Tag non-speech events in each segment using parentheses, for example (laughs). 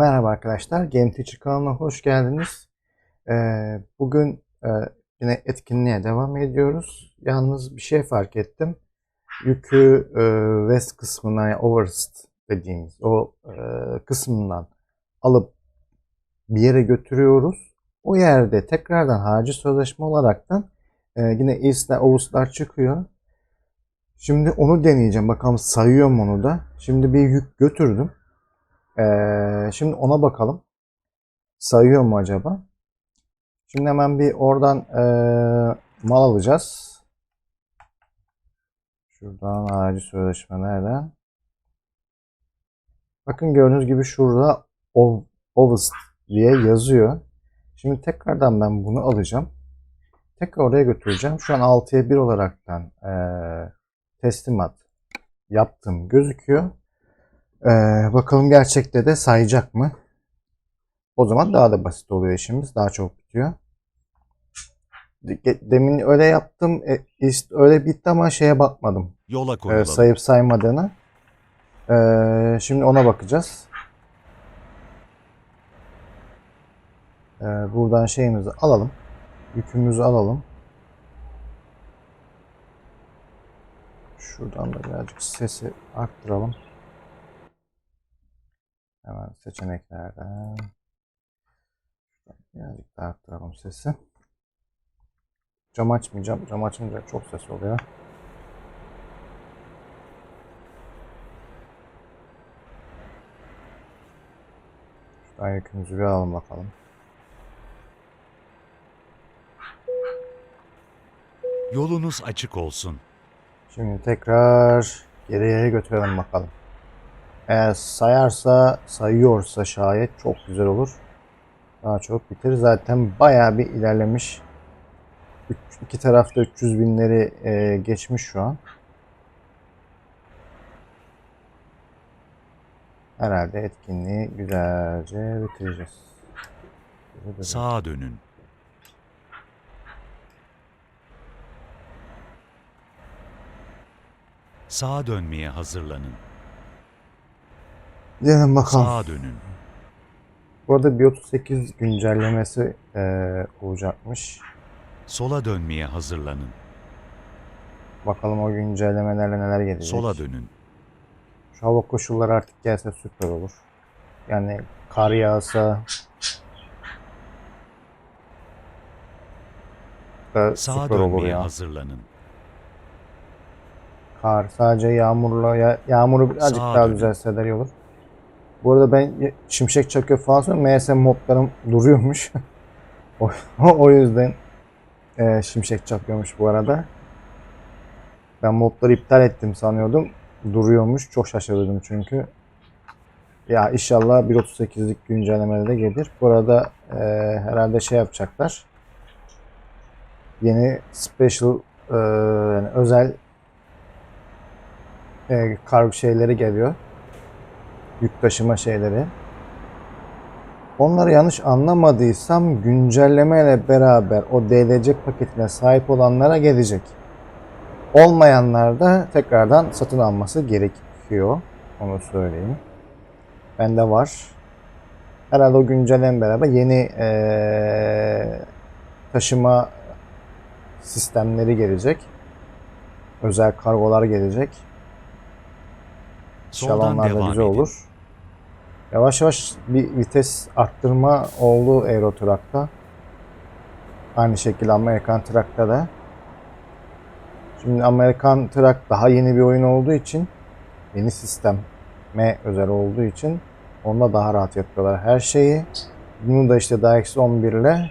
Merhaba arkadaşlar, Game Teacher kanalına hoş geldiniz. Ee, bugün e, yine etkinliğe devam ediyoruz. Yalnız bir şey fark ettim. Yükü e, west kısmına, overst dediğimiz o e, kısmından alıp bir yere götürüyoruz. O yerde tekrardan harici sözleşme olaraktan e, yine east'ler, ovest'lar çıkıyor. Şimdi onu deneyeceğim. Bakalım sayıyor mu onu da. Şimdi bir yük götürdüm. Ee, şimdi ona bakalım. Sayıyor mu acaba? Şimdi hemen bir oradan ee, mal alacağız. Şuradan harici sözleşmelerden. Bakın gördüğünüz gibi şurada ov, diye yazıyor. Şimdi tekrardan ben bunu alacağım. Tekrar oraya götüreceğim. Şu an 6'ya 1 olaraktan ee, teslimat yaptım gözüküyor. Ee, bakalım gerçekte de sayacak mı? O zaman daha da basit oluyor işimiz. Daha çok bitiyor. De- Demin öyle yaptım. E, öyle bitti ama şeye bakmadım. Yola Ee, koyulalım. sayıp saymadığını. Ee, şimdi ona bakacağız. Ee, buradan şeyimizi alalım. Yükümüzü alalım. Şuradan da birazcık sesi arttıralım. Seçeneklerden birazcık daha arttıralım sesi. Cam açmayacağım. Cam açınca çok ses oluyor. Şuradan yükümüzü bir alalım bakalım. Yolunuz açık olsun. Şimdi tekrar geriye götürelim bakalım. Eğer sayarsa, sayıyorsa şayet çok güzel olur. Daha çok bitir. Zaten bayağı bir ilerlemiş. Üç, iki tarafta 300 binleri e, geçmiş şu an. Herhalde etkinliği güzelce bitireceğiz. Bitireceğiz. Sağa dönün. Sağa dönmeye hazırlanın. Gidelim bakalım. Sağa dönün. Bu arada bir 38 güncellemesi e, olacakmış. Sola dönmeye hazırlanın. Bakalım o güncellemelerle neler gelecek. Sola dönün. Şu hava koşulları artık gelse süper olur. Yani kar yağsa da Sağa süper olur dönmeye ya. hazırlanın. Kar sadece yağmurla ya, yağmuru birazcık Sağa daha dönün. düzelse de iyi olur. Bu arada ben şimşek çakıyor falan sonra meğerse modlarım duruyormuş. (laughs) o, yüzden e, şimşek çakıyormuş bu arada. Ben modları iptal ettim sanıyordum. Duruyormuş. Çok şaşırdım çünkü. Ya inşallah 1.38'lik güncellemede de gelir. Bu arada e, herhalde şey yapacaklar. Yeni special e, yani özel e, kargo şeyleri geliyor. Yük taşıma şeyleri. Onları yanlış anlamadıysam güncellemeyle beraber o DLC paketine sahip olanlara gelecek. Olmayanlar da tekrardan satın alması gerekiyor. Onu söyleyeyim. Bende var. Herhalde o güncelleme beraber yeni eee, taşıma sistemleri gelecek. Özel kargolar gelecek. Soldan Şalanlar da devam güzel edin. olur. Yavaş yavaş bir vites arttırma oldu Euro. Aynı şekilde Amerikan Truck'ta da. Şimdi Amerikan Truck daha yeni bir oyun olduğu için yeni sisteme özel olduğu için onda daha rahat yapıyorlar her şeyi. Bunu da işte eksi 11 ile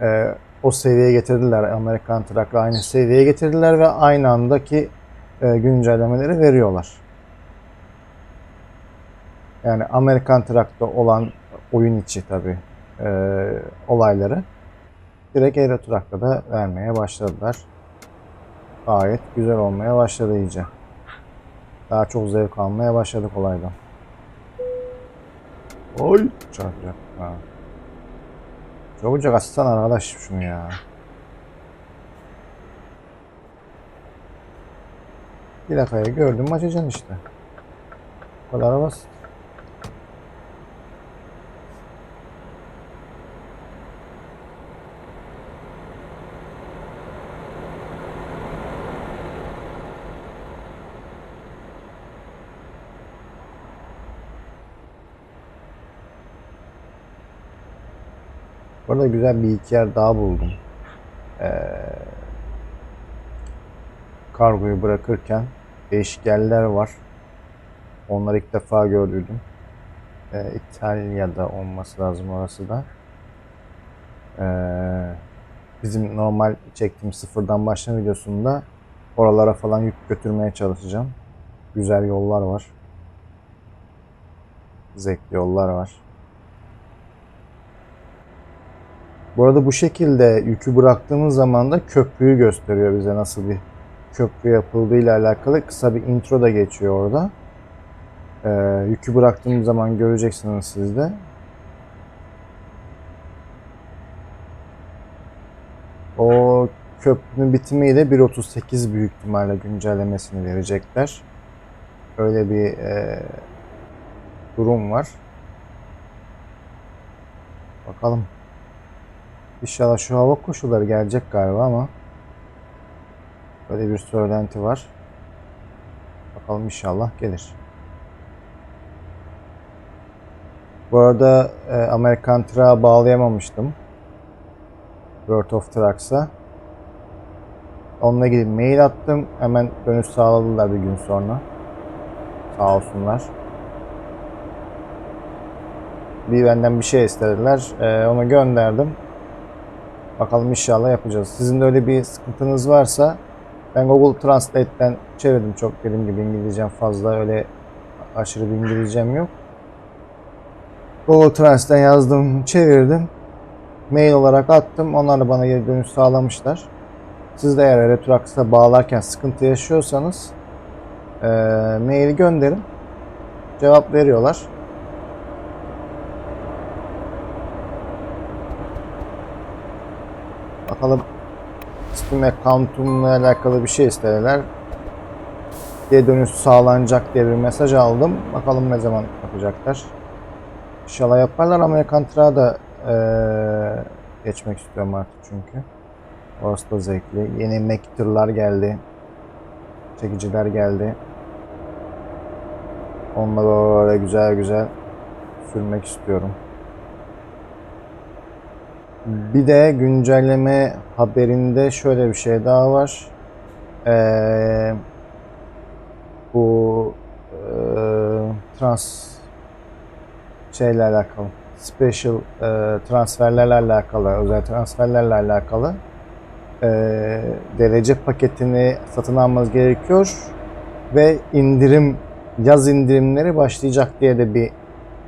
e, o seviyeye getirdiler. Amerikan Truck'la aynı seviyeye getirdiler ve aynı andaki e, güncellemeleri veriyorlar. Yani Amerikan Truck'ta olan oyun içi tabi olayları direkt Euro Truck'ta da vermeye başladılar. Gayet güzel olmaya başladı iyice. Daha çok zevk almaya başladık olaydan. Oy çarpacak. Ha. Çabucak açsana arkadaş şunu ya. Bir dakikaya gördüm açacaksın işte. Bu kadar basit. Orada güzel bir iki yer daha buldum. Ee, kargoyu bırakırken değişik yerler var. Onları ilk defa gördüydüm. Ee, İtalya'da olması lazım orası da. Ee, bizim normal çektiğim sıfırdan başlama videosunda oralara falan yük götürmeye çalışacağım. Güzel yollar var. Zevkli yollar var. Bu arada bu şekilde yükü bıraktığımız zaman da köprüyü gösteriyor bize nasıl bir köprü yapıldığıyla alakalı kısa bir intro da geçiyor orada. Ee, yükü bıraktığımız zaman göreceksiniz siz de. O köprünün bitimiyle 1.38 büyük ihtimalle güncellemesini verecekler. Öyle bir e, durum var. Bakalım. İnşallah şu hava koşulları gelecek galiba ama böyle bir söylenti var. Bakalım inşallah gelir. Bu arada e, Amerikan Truck'a bağlayamamıştım. World of Trucks'a. Onunla ilgili mail attım. Hemen dönüş sağladılar bir gün sonra. Sağ olsunlar. Bir benden bir şey istediler. Ee, onu gönderdim. Bakalım inşallah yapacağız. Sizin de öyle bir sıkıntınız varsa ben Google Translate'ten çevirdim çok dediğim gibi İngilizcem fazla öyle aşırı bir İngilizcem yok. Google Translate'ten yazdım, çevirdim. Mail olarak attım. Onlar da bana geri dönüş sağlamışlar. Siz de eğer Retroax'a bağlarken sıkıntı yaşıyorsanız e, maili gönderin. Cevap veriyorlar. Bakalım Steam account'umla alakalı bir şey istediler. Geri dönüş sağlanacak diye bir mesaj aldım. Bakalım ne zaman yapacaklar. İnşallah yaparlar. Amerikan Truck'a da eee, geçmek istiyorum artık çünkü. Orası da zevkli. Yeni Mac geldi. Çekiciler geldi. Onunla böyle güzel güzel sürmek istiyorum. Bir de güncelleme haberinde şöyle bir şey daha var. Ee, bu eee, trans şeyle alakalı, special eee, transferlerle alakalı, özel transferlerle alakalı eee, derece paketini satın almanız gerekiyor ve indirim yaz indirimleri başlayacak diye de bir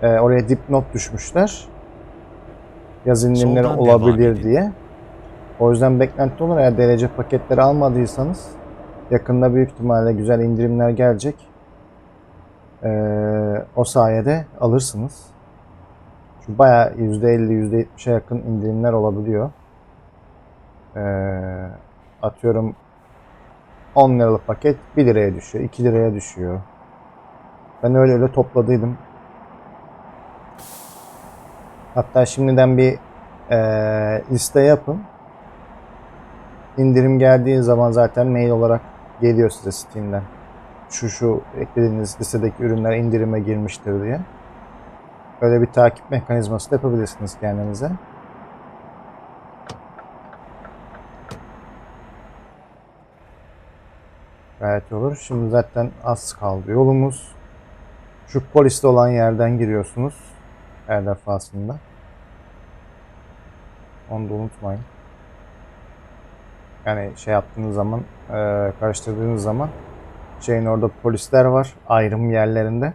eee, oraya dipnot düşmüşler. Yaz indirimleri Soldan olabilir diye. O yüzden beklenti olur. Eğer derece paketleri almadıysanız yakında büyük ihtimalle güzel indirimler gelecek. Ee, o sayede alırsınız. Şu bayağı %50, %70'e yakın indirimler olabiliyor. Ee, atıyorum 10 liralık paket 1 liraya düşüyor, 2 liraya düşüyor. Ben öyle öyle topladıydım. Hatta şimdiden bir eee, liste yapın. İndirim geldiği zaman zaten mail olarak geliyor size Steam'den. Şu şu eklediğiniz listedeki ürünler indirime girmiştir diye. Böyle bir takip mekanizması da yapabilirsiniz kendinize. Gayet olur. Şimdi zaten az kaldı yolumuz. Şu polisli olan yerden giriyorsunuz. Her defasında. Onu da unutmayın. Yani şey yaptığınız zaman, e, karıştırdığınız zaman şeyin orada polisler var ayrım yerlerinde.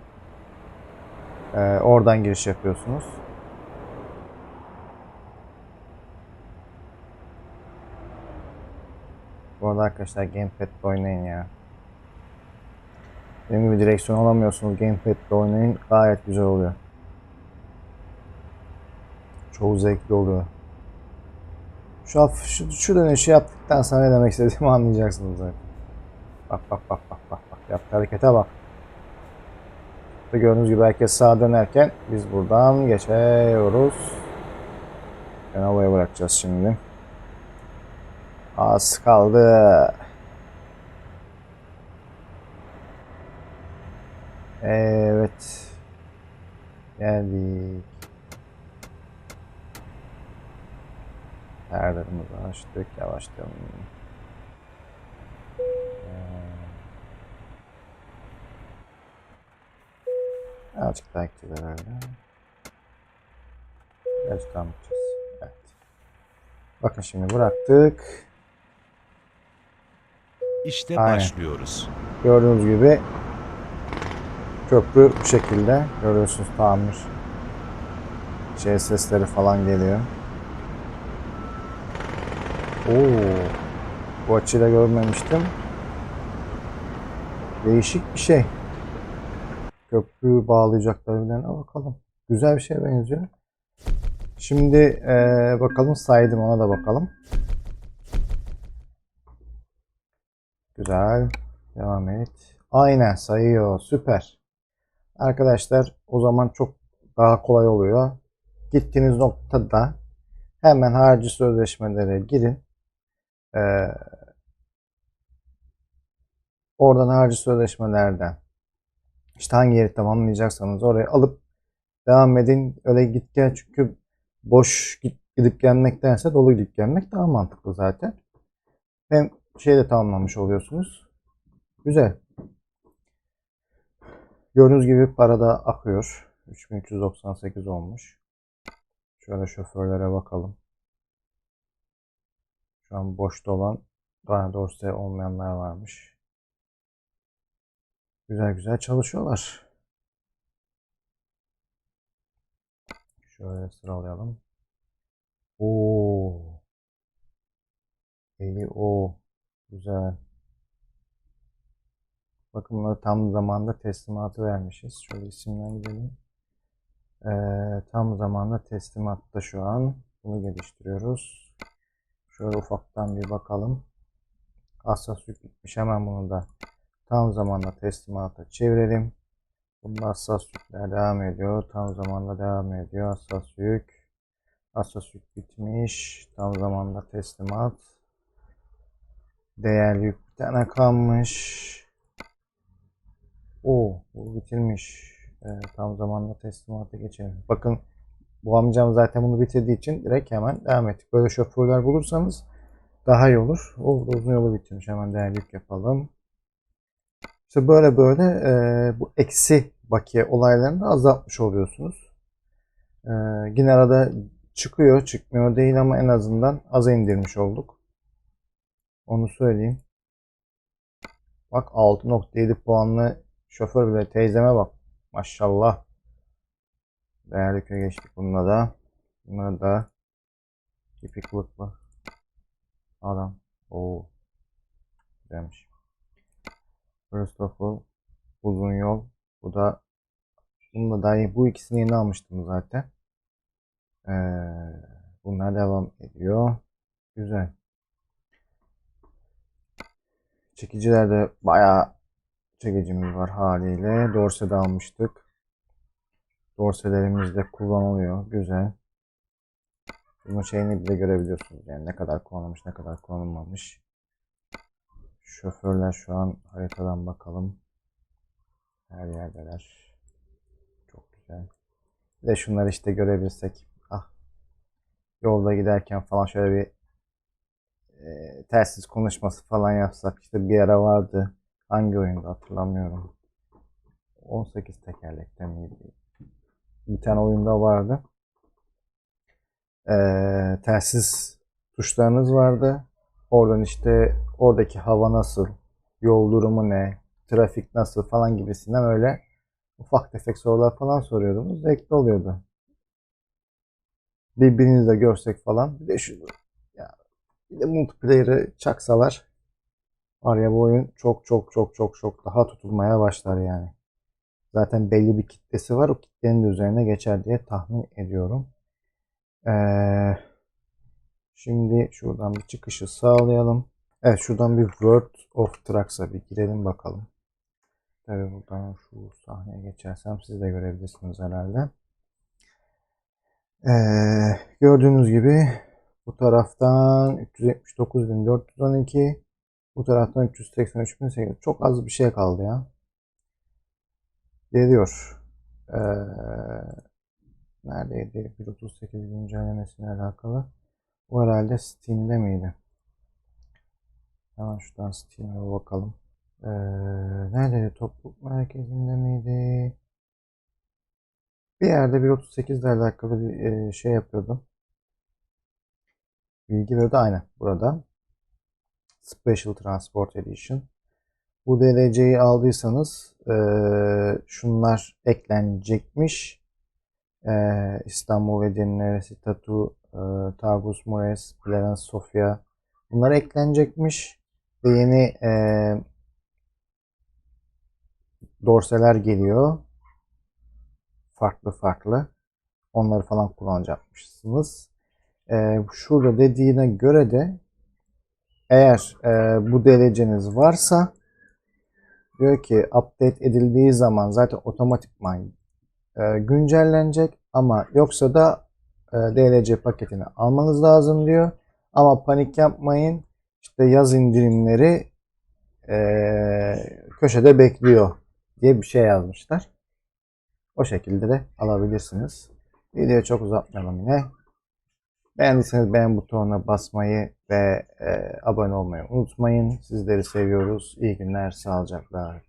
E, oradan giriş yapıyorsunuz. Bu arada arkadaşlar Gamepad'le oynayın ya. Benim gibi direksiyon alamıyorsunuz. Gamepad'le oynayın. Gayet güzel oluyor. Çok zevkli oluyor. Şu, hafif- şu, şu dönüşü yaptıktan sonra ne demek istediğimi (laughs) anlayacaksınız zaten. Bak bak bak bak bak bak. Yaptığı harekete bak. Ve Gördüğünüz gibi herkes sağa dönerken biz buradan geçiyoruz. Ben havaya bırakacağız şimdi. Az kaldı. Evet. Geldik. Perdelerimizi açtık. Yavaşlayalım. Ee, Azıcık daha gideceğiz herhalde. Birazcık daha gideceğiz? Evet. Bakın şimdi bıraktık. İşte Aynen. başlıyoruz. Gördüğünüz gibi köprü bu şekilde. Görüyorsunuz tamir şey sesleri falan geliyor. Oo, bu açıyla görmemiştim. Değişik bir şey. Köprüyü bağlayacaklar bilen bakalım. Güzel bir şeye benziyor. Şimdi eee, bakalım saydım ona da bakalım. Güzel. Devam et. Aynen sayıyor. Süper. Arkadaşlar o zaman çok daha kolay oluyor. Gittiğiniz noktada hemen harcı sözleşmelere girin. Ee, oradan harcı sözleşmelerden işte hangi yeri tamamlayacaksanız oraya alıp devam edin. Öyle git gel çünkü boş git, gidip gelmektense dolu gidip gelmek daha mantıklı zaten. Hem şey de tamamlamış oluyorsunuz. Güzel. Gördüğünüz gibi para da akıyor. 3398 olmuş. Şöyle şoförlere bakalım. Şu an boşta olan daha doğrusu olmayanlar varmış. Güzel güzel çalışıyorlar. Şöyle sıralayalım. Oo. Eli o. Güzel. Bakın tam zamanda teslimatı vermişiz. Şöyle isimden gidelim. Ee, tam zamanda teslimatta şu an. Bunu geliştiriyoruz. Şöyle ufaktan bir bakalım. Hassas yük bitmiş. Hemen bunu da tam zamanda teslimata çevirelim. Bunda hassas yükler devam ediyor. Tam zamanda devam ediyor. Hassas yük. Hassas yük bitmiş. Tam zamanda teslimat. Değerli yük bir tane kalmış. O, bu bitirmiş. Ee, tam zamanla teslimata geçelim. Bakın bu amcam zaten bunu bitirdiği için direkt hemen devam ettik. Böyle şoförler bulursanız daha iyi olur. O uzun yolu bitirmiş. Hemen değerli yük yapalım. İşte böyle böyle e, bu eksi bakiye olaylarını azaltmış oluyorsunuz. E, yine arada çıkıyor, çıkmıyor değil ama en azından aza indirmiş olduk. Onu söyleyeyim. Bak 6.7 puanlı şoför bile teyzeme bak. Maşallah. Değerli köy geçtik bununla da. Bununla da kipi kılıklı adam. Oo. Güzelmiş. First uzun yol. Bu da bununla daha iyi. Bu ikisini yeni almıştım zaten. Ee, bunlar devam ediyor. Güzel. Çekicilerde bayağı çekicimiz var haliyle. Dorse de almıştık. Dorselerimiz de kullanılıyor. Güzel. Bunun şeyini bile görebiliyorsunuz. Yani ne kadar kullanılmış, ne kadar kullanılmamış. Şoförler şu an haritadan bakalım. Her yerdeler. Çok güzel. Bir de şunları işte görebilsek. Ah. Yolda giderken falan şöyle bir e, telsiz konuşması falan yapsak. İşte bir ara vardı. Hangi oyunda hatırlamıyorum. 18 tekerlekte miydi? Bir tane oyunda vardı. Ee, telsiz tuşlarınız vardı. Oradan işte oradaki hava nasıl, yol durumu ne, trafik nasıl falan gibisinden öyle ufak tefek sorular falan soruyordunuz. Zevkli oluyordu. Birbirinizi de görsek falan. Bir de şu ya, bir de multiplayer'ı çaksalar var ya bu oyun çok çok çok çok çok daha tutulmaya başlar yani. Zaten belli bir kitlesi var. O kitlenin de üzerine geçer diye tahmin ediyorum. Ee, şimdi şuradan bir çıkışı sağlayalım. Evet şuradan bir World of Trucks'a bir girelim bakalım. Tabii buradan şu sahneye geçersem siz de görebilirsiniz herhalde. Ee, gördüğünüz gibi bu taraftan 379.412 bu taraftan 383.800 çok az bir şey kaldı ya. Geliyor. Ee, neredeydi? 1.38 güncellemesine alakalı. Bu herhalde Steam'de miydi? Hemen şuradan Steam'e bakalım. Ee, neredeydi? Topluluk merkezinde miydi? Bir yerde 1.38 ile alakalı bir şey yapıyordum. Bilgi veriyordu aynen burada. Special Transport Edition. Bu dereceyi aldıysanız e, şunlar eklenecekmiş. E, İstanbul ve Cenneresi, Tatu, e, Tagus, Mores, Clarence, Sofia. Bunlar eklenecekmiş. Ve yeni e, dorseler geliyor. Farklı farklı. Onları falan kullanacakmışsınız. E, şurada dediğine göre de eğer e, bu dereceniz varsa diyor ki update edildiği zaman zaten otomatikman e, güncellenecek ama yoksa da e, DLC paketini almanız lazım diyor. Ama panik yapmayın. İşte yaz indirimleri e, köşede bekliyor diye bir şey yazmışlar. O şekilde de alabilirsiniz. Videoyu çok uzatmayalım yine. Beğendiyseniz beğen butonuna basmayı ve e, abone olmayı unutmayın. Sizleri seviyoruz. İyi günler, sağlıcakla.